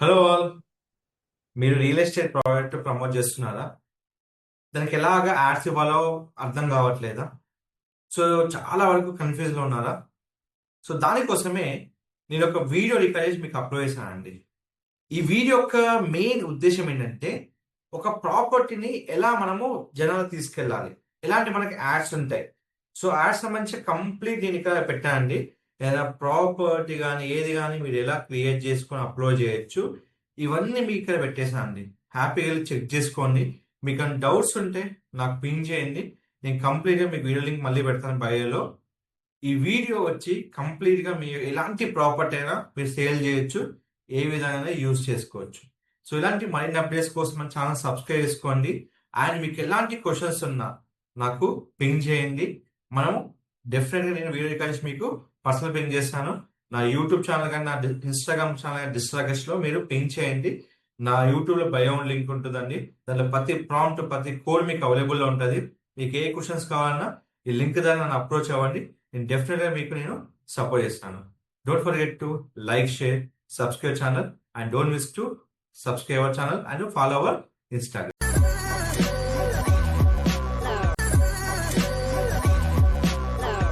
Hello all మీరు real estate project promote చేస్తున్నారా? దానికి ఎలాగ యాడ్స్ ఇవ్వాలో అర్థం కావట్లేదా? సో చాలా వరకు కన్ఫ్యూజ్లో ఉన్నారా? సో దానికోసమే నేను ఒక వీడియో రికార్డ్ మీకు అప్లోడ్ చేశానండి. ఈ వీడియో యొక్క మెయిన్ ఉద్దేశం ఏంటంటే ఒక ప్రాపర్టీని ఎలా మనము జనాలు తీసుకెళ్ళాలి? ఎలాంటి మనకి యాడ్స్ ఉంటాయి? సో యాడ్స్ సంబంధించి కంప్లీట్ నేను ఇక్కడ పెట్టానండి. ఏదైనా ప్రాపర్టీ కానీ ఏది కానీ మీరు ఎలా క్రియేట్ చేసుకొని అప్లోడ్ చేయొచ్చు ఇవన్నీ మీకు ఇక్కడ పెట్టేసానండి హ్యాపీగా వెళ్ళి చెక్ చేసుకోండి. మీకు ఏమైనా డౌట్స్ ఉంటే నాకు పింగ్ చేయండి. నేను కంప్లీట్గా మీకు వీడియో లింక్ మళ్ళీ పెడతాను బయోలో. ఈ వీడియో వచ్చి కంప్లీట్గా మీరు ఎలాంటి ప్రాపర్టీ అయినా మీరు సేల్ చేయొచ్చు ఏ విధంగా యూజ్ చేసుకోవచ్చు. సో ఇలాంటి మరిన్ని అప్డేట్స్ కోసం మన ఛానల్ సబ్స్క్రైబ్ చేసుకోండి. అండ్ మీకు ఎలాంటి క్వశ్చన్స్ ఉన్నా నాకు పింగ్ చేయండి. మనం డెఫినెట్గా నేను వీడియో రికార్డ్స్ మీకు పర్సనల్ పెయింట్ చేస్తాను. నా యూట్యూబ్ ఛానల్ కానీ నా ఇన్స్టాగ్రామ్ ఛానల్ కానీ డిస్ట్రాగెస్ట్లో మీరు పెయింట్ చేయండి. నా యూట్యూబ్లో బయో లింక్ ఉంటుందండి. దాంట్లో ప్రతి ప్రాంప్ట్ ప్రతి కోడ్ మీకు అవైలబుల్లో ఉంటుంది. మీకు ఏ క్వశ్చన్స్ కావాలన్నా ఈ లింక్ ద్వారా నన్ను అప్రోచ్ అవ్వండి. నేను డెఫినెట్గా మీకు నేను సపోర్ట్ చేస్తాను. Don't forget to like share subscribe channel and don't miss to subscribe our channel and follow our Instagram